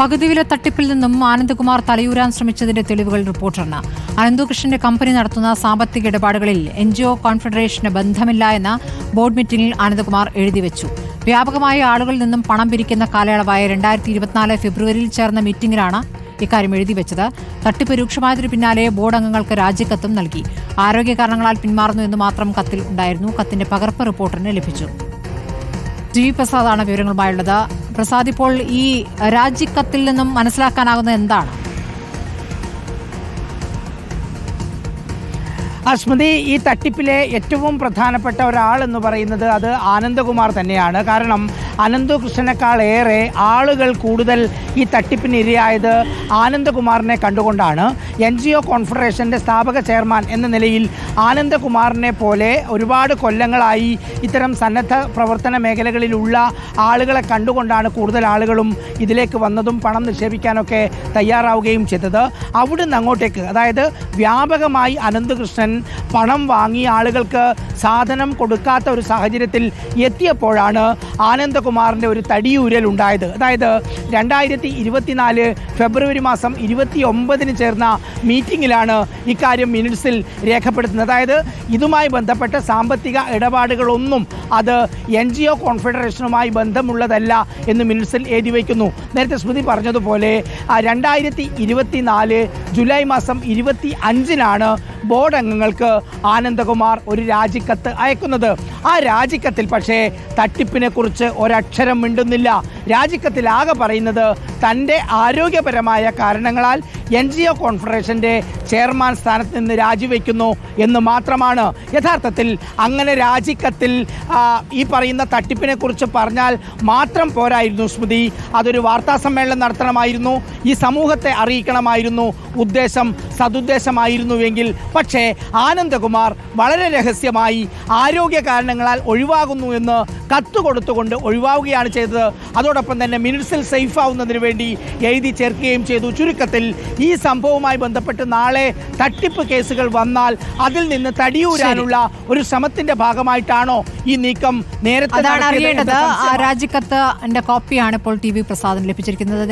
പകുതിവില തട്ടിപ്പിൽ നിന്നും ആനന്ദകുമാർ തലയൂരാൻ ശ്രമിച്ചതിന്റെ തെളിവുകൾ റിപ്പോർട്ടറിന്. അനന്തകൃഷ്ണന്റെ കമ്പനി നടത്തുന്ന സാമ്പത്തിക ഇടപാടുകളിൽ എൻ ജി ഒ കോൺഫെഡറേഷന് ബന്ധമില്ല എന്ന ബോർഡ് മീറ്റിംഗിൽ ആനന്ദകുമാർ എഴുതിവെച്ചു വ്യാപകമായ ആളുകളിൽ നിന്നും പണം പിരിക്കുന്ന കാലയളവായ രണ്ടായിരത്തി ഇരുപത്തിനാല് ഫെബ്രുവരിയിൽ ചേർന്ന മീറ്റിംഗിലാണ് ഇക്കാര്യം എഴുതിവെച്ചത് തട്ടിപ്പ് രൂക്ഷമായതിനു പിന്നാലെ ബോർഡ് അംഗങ്ങൾക്ക് രാജിക്കത്തും നൽകി. ആരോഗ്യ കാരണങ്ങളാൽ പിന്മാറുന്നു എന്ന് മാത്രം കത്തിൽ ഉണ്ടായിരുന്നു. കത്തിന്റെ പകർപ്പ് റിപ്പോർട്ടറിന് ലഭിച്ചു. ടി വി പ്രസാദാണ് വിവരങ്ങളുമായുള്ളത്. പ്രസാദ് ഇപ്പോൾ ഈ രാജിക്കത്തിൽ നിന്നും മനസ്സിലാക്കാനാകുന്നത് എന്താണ്? ആ സ്മൃതി ഈ തട്ടിപ്പിലെ ഏറ്റവും പ്രധാനപ്പെട്ട ഒരാൾ എന്ന് പറയുന്നത് അത് ആനന്ദകുമാർ തന്നെയാണ്. കാരണം അനന്തകൃഷ്ണനേക്കാൾ ഏറെ ആളുകൾ കൂടുതൽ ഈ തട്ടിപ്പിന് ഇരയായത് ആനന്ദകുമാറിനെ കണ്ടുകൊണ്ടാണ്. എൻ ജി ഒ കോൺഫെഡറേഷന്റെ സ്ഥാപക ചെയർമാൻ എന്ന നിലയിൽ ആനന്ദകുമാറിനെ പോലെ ഒരുപാട് കൊല്ലങ്ങളായി ഇത്തരം സന്നദ്ധ പ്രവർത്തന മേഖലകളിലുള്ള ആളുകളെ കണ്ടുകൊണ്ടാണ് കൂടുതൽ ആളുകളും ഇതിലേക്ക് വന്നതും പണം നിക്ഷേപിക്കാനൊക്കെ തയ്യാറാവുകയും ചെയ്തത്. അവിടുന്ന് അങ്ങോട്ടേക്ക് അതായത് വ്യാപകമായി അനന്തകൃഷ്ണൻ പണം വാങ്ങി ആളുകൾക്ക് സാധനം കൊടുക്കാത്ത ഒരു സാഹചര്യത്തിൽ എത്തിയപ്പോഴാണ് ആനന്ദകുമാറിന്റെ ഒരു തടിയൂരൽ ഉണ്ടായത്. അതായത് രണ്ടായിരത്തി ഇരുപത്തിനാല് ഫെബ്രുവരി മാസം ഇരുപത്തി ഒമ്പതിന് ചേർന്ന മീറ്റിങ്ങിലാണ് ഇക്കാര്യം മിനിറ്റ്സിൽ രേഖപ്പെടുത്തുന്നത്. അതായത് ഇതുമായി ബന്ധപ്പെട്ട സാമ്പത്തിക ഇടപാടുകളൊന്നും അത് എൻ ജി ഒ കോൺഫെഡറേഷനുമായി ബന്ധമുള്ളതല്ല എന്ന് മിനിറ്റ്സിൽ എഴുതി വയ്ക്കുന്നു. നേരത്തെ സ്മൃതി പറഞ്ഞതുപോലെ രണ്ടായിരത്തി ഇരുപത്തിനാല് ജൂലൈ മാസം ഇരുപത്തി അഞ്ചിനാണ് ബോർഡ് അംഗങ്ങൾക്ക് ആനന്ദകുമാർ ഒരു രാജിക്കത്ത് അയക്കുന്നത്. ആ രാജിക്കത്തിൽ പക്ഷേ തട്ടിപ്പിനെ കുറിച്ച് ഒരക്ഷരം മിണ്ടുന്നില്ല. രാജിക്കത്തിൽ ആകെ പറയുന്നത് തന്റെ ആരോഗ്യപരമായ കാരണങ്ങളാൽ എൻ ജി ഒ കോൺഫെഡറേഷന്റെ ചെയർമാൻ സ്ഥാനത്ത് നിന്ന് രാജിവെക്കുന്നു എന്ന് മാത്രമാണ്. യഥാർത്ഥത്തിൽ അങ്ങനെ രാജിക്കത്തിൽ ഈ പറയുന്ന തട്ടിപ്പിനെ കുറിച്ച് പറഞ്ഞാൽ മാത്രം പോരായിരുന്നു സ്മൃതി. അതൊരു വാർത്താ സമ്മേളനം നടത്തണമായിരുന്നു. ഈ സമൂഹത്തെ അറിയിക്കണമായിരുന്നു. ഉദ്ദേശം സതുദ്ദേശമായിരുന്നുവെങ്കിൽ പക്ഷേ ആനന്ദകുമാർ വളരെ രഹസ്യമായി ആരോഗ്യ കാരണങ്ങളാൽ ഒഴിവാകുന്നു എന്ന് കത്ത് കൊടുത്തുകൊണ്ട് ഒഴിവാവുകയാണ് ചെയ്തത്. അതോടൊപ്പം തന്നെ മിനിറ്റ്സിൽ സേഫ് ആവുന്നതിന് വേണ്ടി എഴുതി ചേർക്കുകയും ചെയ്തു. ചുരുക്കത്തിൽ ഈ സംഭവവുമായി ബന്ധപ്പെട്ട് നാളെ തട്ടിപ്പ് കേസുകൾ വന്നാൽ അതിൽ നിന്ന് തടിയൂരാനുള്ള ഒരു ശ്രമത്തിന്റെ ഭാഗമായിട്ടാണോ ഈ നീക്കം നേരത്തെ അറിയേണ്ടത്. രാജിക്കത്ത് കോപ്പിയാണ് ഇപ്പോൾ ടി വി പ്രസാദിന് ലഭിച്ചിരിക്കുന്നത്.